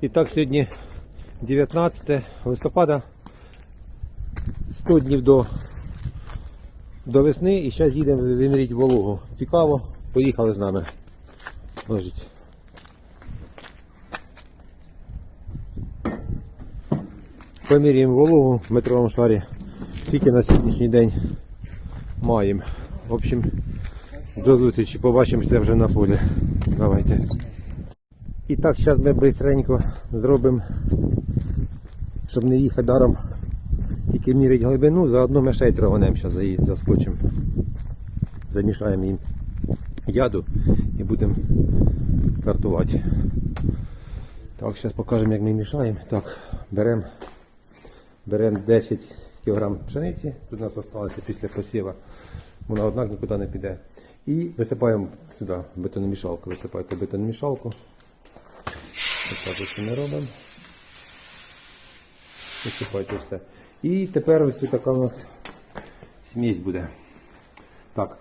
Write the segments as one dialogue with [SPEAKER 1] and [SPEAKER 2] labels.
[SPEAKER 1] І так, сьогодні 19 листопада, 100 днів до, до весни і зараз їдемо виміряти вологу. Цікаво, поїхали з нами. Ложіть. Поміряємо вологу в метровому шарі. Скільки на сьогоднішній день маємо. В общем, до зустрічі. Побачимося вже на полі. Давайте. І так, зараз ми бистренько зробимо, щоб не їхати даром, тільки міряти глибину, заодно ми ще й троганем зараз заскочимо. Замішаємо їм яду і будемо стартувати. Так, зараз покажемо, як ми мішаємо. Так, беремо берем 10 кг пшениці, тут у нас залишилося після посіва, вона однак нікуди не піде. І висипаємо сюди бетономішалку, висипаєте бетономішалку. Ось ми робимо. Висипайте все. І тепер ось така у нас смесь буде. Так.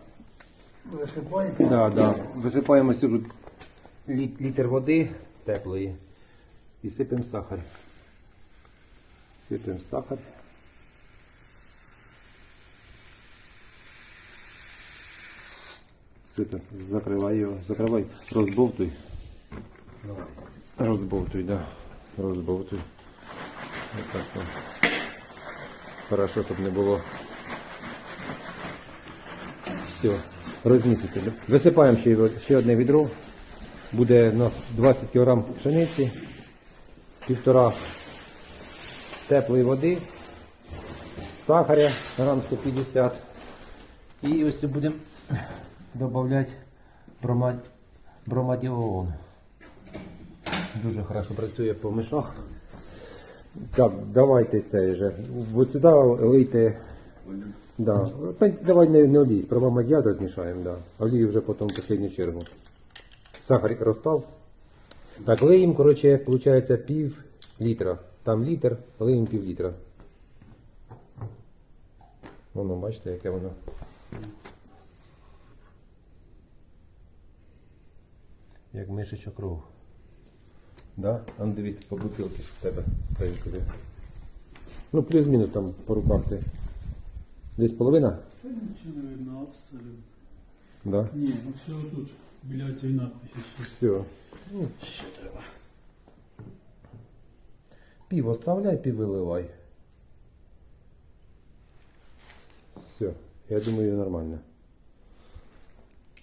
[SPEAKER 2] Висипаєте?
[SPEAKER 1] Да, да. Висипаємо сюди лі- літр води теплої і сипемо сахар. Сипемо сахар. Сипемо, закривай його, закривай, розбовтуй. Розбовтуй, да. Розбовтуй. Отак. о. Хорошо, щоб не було. Все, розмісити. Висипаємо ще, ще одне відро. Буде у нас 20 кг пшениці, півтора теплої води, сахаря грам 150. І ось будемо додавати бромад... бромадіон. Дуже хорошо працює по мишах. Так, давайте цей же. Ось сюди лийте. Да. Та Давай не, не олій, справа мадьяда змішаємо, да. Олію вже потім в останню чергу. Сахар розстав. Так, лиємо, коротше, виходить пів літра. Там літр, лиємо пів літра. Воно, бачите, яке воно. Як мишеча кров. Да? А ну дивись по бутилки, щоб в тебе поїхали. Ну, плюс-мінус там по руках ти. Десь половина?
[SPEAKER 2] Та нічого не видно, абсолютно.
[SPEAKER 1] Да.
[SPEAKER 2] Ні, ну все тут, біля цієї надписи.
[SPEAKER 1] Все. Ну,
[SPEAKER 2] Ще треба.
[SPEAKER 1] Пів оставляй, пів виливай. Все. Я думаю, нормально.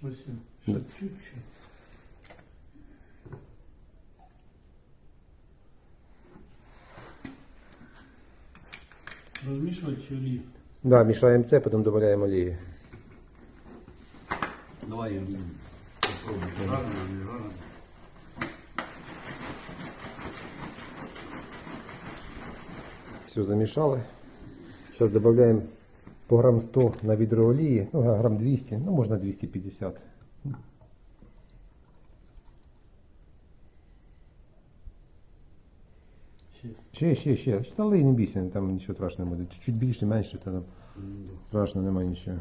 [SPEAKER 2] Ось, ще
[SPEAKER 1] Да.
[SPEAKER 2] чуть-чуть. Розмішувати чи олів?
[SPEAKER 1] Да, мішаємо це, потім додаємо олії.
[SPEAKER 3] Давай я блин, попробую. Рано, не рано.
[SPEAKER 1] Все замішали. Зараз додаємо по грам 100 на відро олії, ну грам 200, ну можна 250.
[SPEAKER 2] Ще.
[SPEAKER 1] Ще, ще, ще. Та лий не бійся, там нічого страшного буде. Чуть більше, менше, то там страшно немає нічого.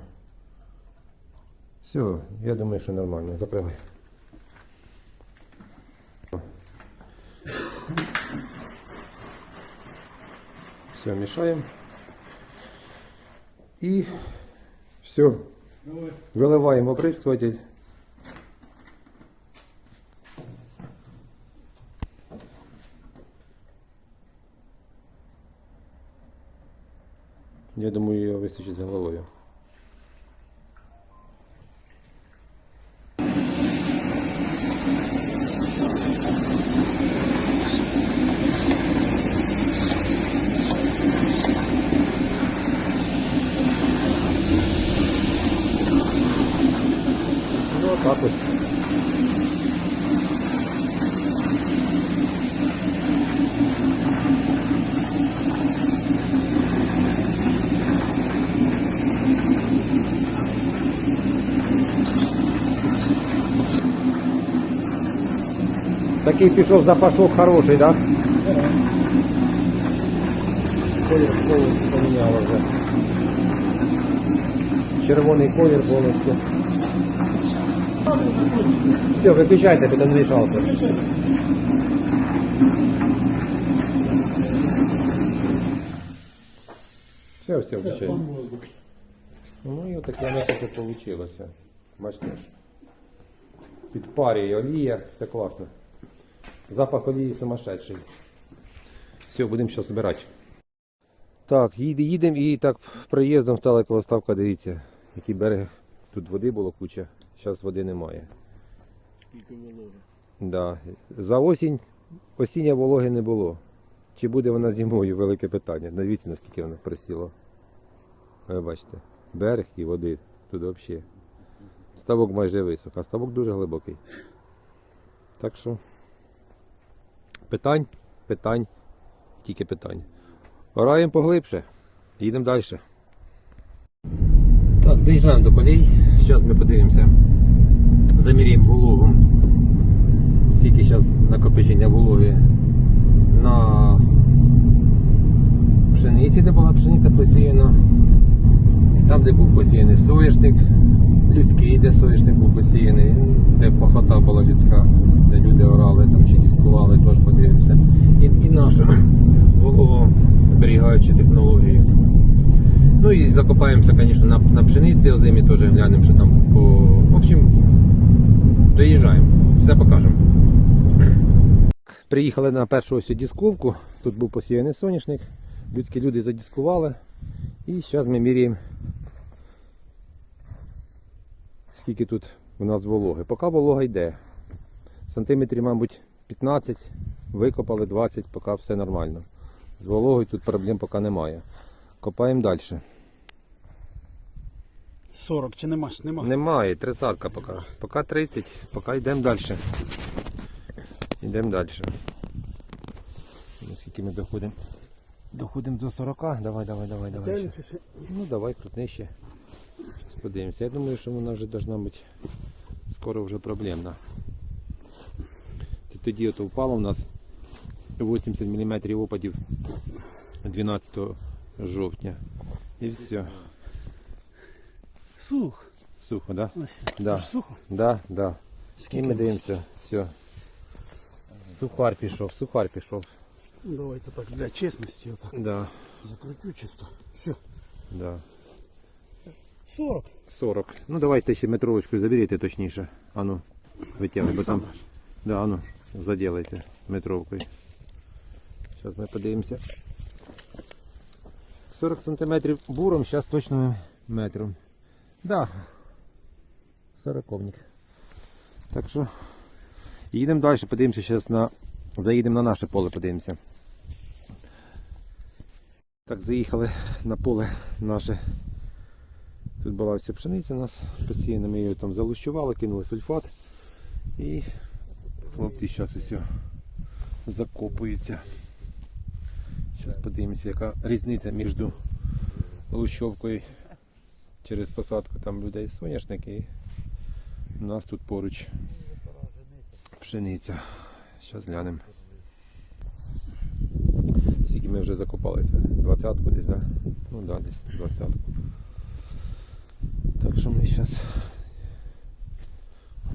[SPEAKER 1] Все, я думаю, що нормально. Закривай. Все, мішаємо. І все. Виливаємо оприскуватель. Я думаю, його вистачить з головою. Ну, ось. Такий пішов запашок хороший, так? Колір поміняла вже. Червоний колір повністю. Все, виключайте, потім мішалку. Все,
[SPEAKER 2] все, включай.
[SPEAKER 1] Ну і отаке у нас це вийшло. Бачите? Підпарює олія, це класно. Запах олії сумасшедший. Все, будемо зараз збирати. Так, їдемо і так проїздом стала колоставка, дивіться, який берег. Тут води було куча, зараз води немає.
[SPEAKER 2] Скільки вологи.
[SPEAKER 1] Да. За осінь осіння вологи не було. Чи буде вона зимою, велике питання. Дивіться, наскільки вона просіла. Ви бачите, берег і води тут взагалі. Ставок майже висох, а ставок дуже глибокий. Так що питань, питань, тільки питань. Ораємо поглибше. Їдемо далі. Так, доїжджаємо до полей. Зараз ми подивимося. Заміряємо вологу скільки зараз накопичення вологи на пшениці, де була пшениця посіяна, і там, де був посіяний соняшник, людський, де соняшник був посіяний, де похота була людська, де люди орали, там ще дискували, теж подивимося. І, і нашу вологу зберігаючи технологію. Ну і закопаємося, звісно, на, на пшениці озимі теж глянемо, що там по. В общем, доїжджаємо, все покажемо. Приїхали на першу ось дисковку. Тут був посіяний соняшник. Людські люди задіскували. І зараз ми міряємо, скільки тут у нас вологи. Поки волога йде. Сантиметрів, мабуть, 15, викопали 20, поки все нормально. З вологою тут проблем поки немає. Копаємо далі.
[SPEAKER 2] 40 чи нема? Нема.
[SPEAKER 1] Немає, 30 поки. Поки 30, поки йдемо далі. Йдемо далі. Ну, Скільки ми доходимо? Доходимо до 40. Давай, давай, давай, давай. Ну давай, крутни ще. Щас подивимося. Я думаю, що вона вже должна бути скоро вже проблемна. Це тоді ото впало у нас 80 мм опадів 12 жовтня. І все.
[SPEAKER 2] Сух.
[SPEAKER 1] Сухо, так? Да?
[SPEAKER 2] Ось.
[SPEAKER 1] Да.
[SPEAKER 2] Це ж сухо.
[SPEAKER 1] Да, да. І
[SPEAKER 2] Скільки
[SPEAKER 1] ми
[SPEAKER 2] у
[SPEAKER 1] дивимося. Все. Сухар пішов, сухар пішов.
[SPEAKER 2] Ну, Давайте так, для чесності отак.
[SPEAKER 1] Да,
[SPEAKER 2] Закрутю чисто. Все.
[SPEAKER 1] да.
[SPEAKER 2] 40.
[SPEAKER 1] 40. Ну давайте ще метровочку заберіть точніше. Ану, витягуй, бо там. Да, ану, заділайте метровкою. Зараз ми подивимося. 40 сантиметрів буром, зараз точно метром. Да. Сороковник. Так що їдемо далі, подивимося зараз на. Заїдемо на наше поле, подивимося. Так, заїхали на поле наше. Тут була вся пшениця у нас постійно, ми її там залущували, кинули сульфат. І хлопці зараз усе закопуються. Зараз подивимося, яка різниця між лущовкою через посадку там людей соняшник і у нас тут поруч пшениця. Зараз глянемо. Скільки ми вже закопалися? Двадцятку десь? Да? Ну да, десь двадцятку. Так що ми зараз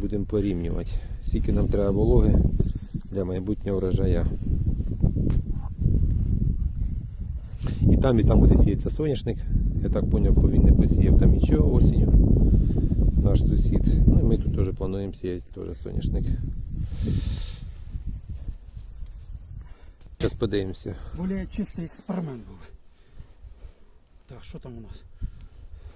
[SPEAKER 1] будемо порівнювати, скільки нам треба вологи для майбутнього врожая. І там, і там буде сіятися соняшник. Я так зрозумів, бо він не посіяв там нічого осінню. Наш сусід. Ну і ми тут теж плануємо сіяти теж соняшник. Зараз подивимося.
[SPEAKER 2] Более чистий експеримент був. Так, що там у нас?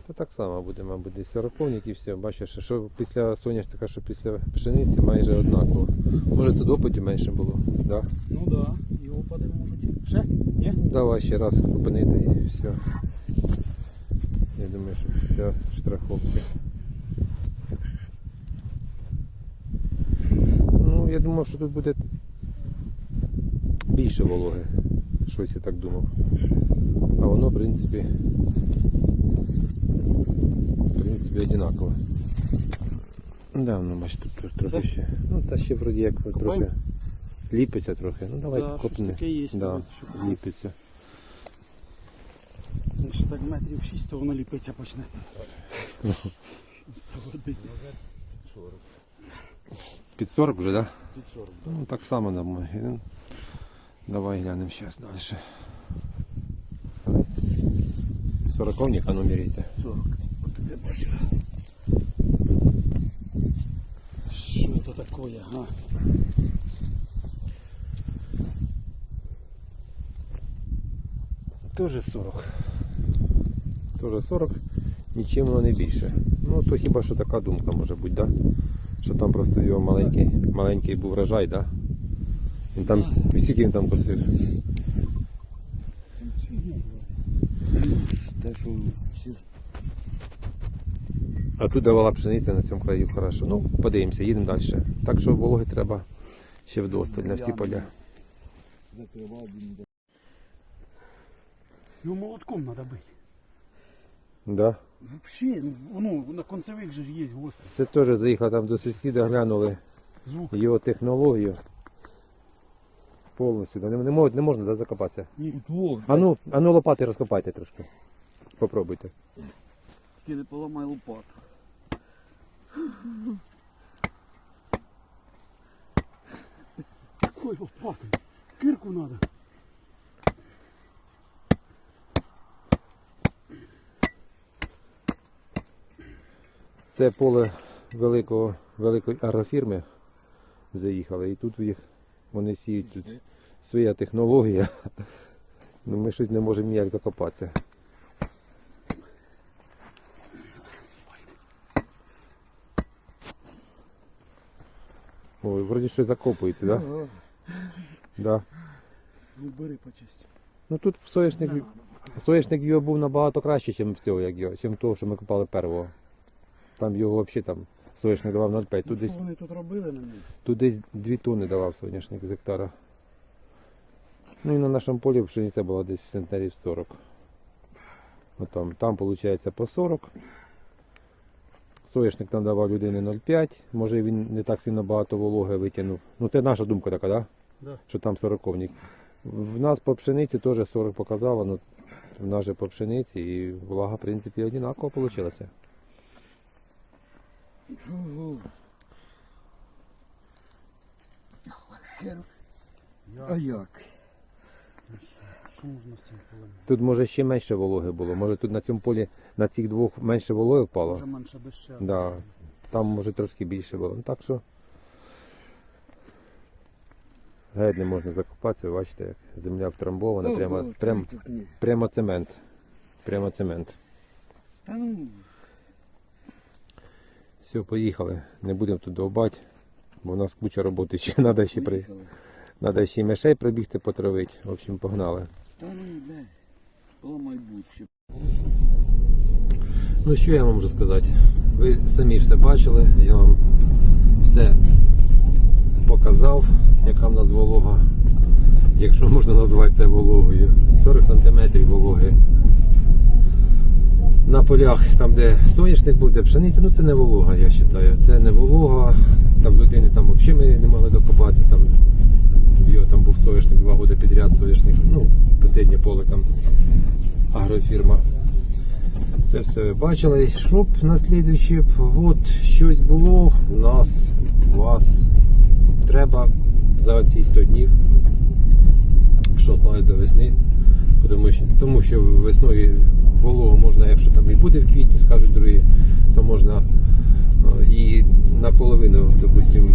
[SPEAKER 1] То так само буде, мабуть, десь сороковник і все. Бачиш, що після соняшника, що після пшениці майже однаково. Може тут опадів менше було. Да?
[SPEAKER 2] Ну да. І опади можуть. Ще? Ні?
[SPEAKER 1] Давай ще раз опинити і все. Я думаю, що для страховки. Ну, я думав, що тут буде більше вологи. Щось я так думав. А воно, в принципі, принципі, одинаково. Да, ну бач, тут тр- трохи
[SPEAKER 2] Це?
[SPEAKER 1] ще. Ну, та ще вроді як трохи. Ліпиться трохи. Ну давай
[SPEAKER 2] Да, щось
[SPEAKER 1] копни.
[SPEAKER 2] таке є,
[SPEAKER 1] Да,
[SPEAKER 2] що
[SPEAKER 1] ліпиться.
[SPEAKER 2] Якщо так метрів 6, то воно ліпиться почне. З води.
[SPEAKER 1] Під 40 вже, так? Да?
[SPEAKER 2] Під 40.
[SPEAKER 1] Ну, так само нам. Ну, Давай глянемо зараз далі. Сороковник, а ну міряйте.
[SPEAKER 2] 40. Я бачу. Що це таке, а?
[SPEAKER 1] Тоже 40. Тоже 40, нічим воно не більше. Ну то хіба що така думка може бути, да? Що там просто його маленький, маленький був врожай, да? Він там, скільки він там косив?
[SPEAKER 3] Те, що всі
[SPEAKER 1] А тут давала пшениця на цьому краю хорошо. Ну, подивимося, їдемо далі. Так що вологи треба ще вдосталь на всі поля.
[SPEAKER 2] Ну молотком треба бити.
[SPEAKER 1] Да.
[SPEAKER 2] Вообще, ну, на концевик же ж є гострий
[SPEAKER 1] Це теж заїхав там до сусіда, глянули
[SPEAKER 2] звук.
[SPEAKER 1] його технологію. Повністю. Не, не, мож- не можна да, закопатися.
[SPEAKER 3] Удвох.
[SPEAKER 1] А ну, а ну лопати розкопайте трошки. Попробуйте.
[SPEAKER 3] Тільки не поламай лопату.
[SPEAKER 2] Какой лопатой? Кирку надо.
[SPEAKER 1] Це поле великого, великої агрофірми заїхали. І тут їх вони сіють тут своя технологія. Ну, ми щось не можемо ніяк закопатися. Ой, вроді щось закопується, так? Да? Да.
[SPEAKER 2] Ну бери почисти.
[SPEAKER 1] Ну тут соняшник, соняшник його був набагато краще, ніж цього, як його, чим того, що ми копали первого. Там його взагалі там соняшник давав 0,5.
[SPEAKER 2] Ну,
[SPEAKER 1] Тут десь,
[SPEAKER 2] що вони тут робили на ньому?
[SPEAKER 1] тут десь 2 тонни давав соняшник з гектара. Ну і на нашому полі пшениця була десь центнерів 40. От там, там виходить по 40. Соняшник там давав людини 0,5. Може він не так сильно багато вологи витягнув. Ну це наша думка така, так? Да?
[SPEAKER 2] Да.
[SPEAKER 1] що там сороковник. В нас по пшениці теж 40 показало, ну в нас же по пшениці і влага, в принципі, однаково вийшла.
[SPEAKER 3] А як?
[SPEAKER 2] Можна з цим полем?
[SPEAKER 1] Тут може ще менше вологи було. Може тут на цьому полі на цих двох менше вологи впало.
[SPEAKER 2] Вже менше доща.
[SPEAKER 1] Да. Там може трошки більше було. Ну так що. Геть не можна закопатися, ви бачите, як земля втрамбована, прямо, прямо, прямо цемент. Прямо цемент.
[SPEAKER 3] Та ну,
[SPEAKER 1] Все, поїхали. Не будемо тут довбати, бо у нас куча роботи ще треба ще при. Треба ще й мишей пробігти потравити. В общем, погнали.
[SPEAKER 3] Ну,
[SPEAKER 1] що я вам можу сказати? Ви самі все бачили, я вам все показав, яка в нас волога. Якщо можна назвати це вологою. 40 см вологи. На полях, там де соняшник був, де пшениця, ну це не волога, я вважаю. Це не волога. Там людини там взагалі ми не могли докопатися. Там, його там був соняшник два роки підряд, соняшник, ну, останнє поле там агрофірма. Це все бачили. Щоб на слідуючий от щось було у нас, вас. Треба за ці 100 днів, що славить до весни. Тому що, тому що весною вологу можна, якщо там і буде в квітні, скажуть другі, то можна е, і наполовину, допустимо,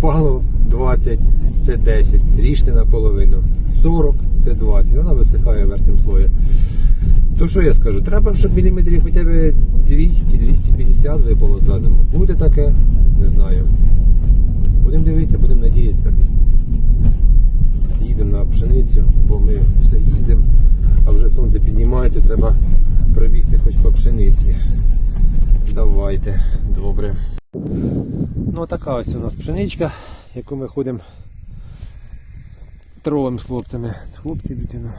[SPEAKER 1] впало 20, це 10, ріжте наполовину, 40 це 20, вона висихає верхнім слоєм. То що я скажу? Треба, щоб міліметрів хоча б 200-250 випало за зиму. Буде таке, не знаю. Будемо дивитися, будемо надіятися. Їдемо на пшеницю, бо ми все їздимо, а вже сонце піднімається, треба пробігти хоч по пшениці. Давайте, добре. Ну така ось у нас пшеничка, яку ми ходимо тролем з хлопцями. Хлопці йдуть. ну.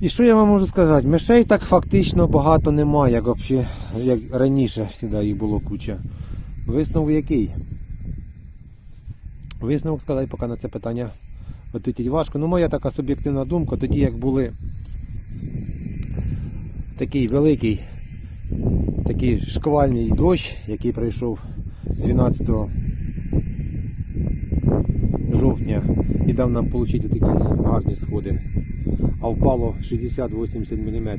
[SPEAKER 1] І що я вам можу сказати? Мишей так фактично багато немає, як, вообще, як раніше завжди їх було куча. Висновок який? Висновок сказати поки на це питання відповідь важко. Ну, моя така суб'єктивна думка, тоді як були такий великий, такий шквальний дощ, який прийшов 12 жовтня і дав нам отримати такі гарні сходи. а впало 60-80 мм.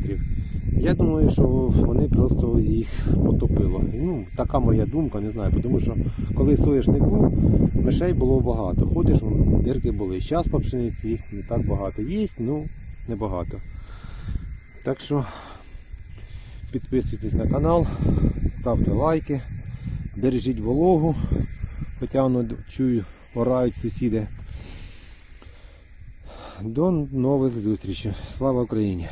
[SPEAKER 1] Я думаю, що вони просто їх потопило. Ну, така моя думка, не знаю, тому що коли соняшник був, мишей було багато. Ходиш, дирки були. Зараз по пшениці їх не так багато. Є, ну небагато. Так що підписуйтесь на канал, ставте лайки, бережіть вологу, хоча воно чую, порають сусіди. До нових зустрічей. Слава Україні!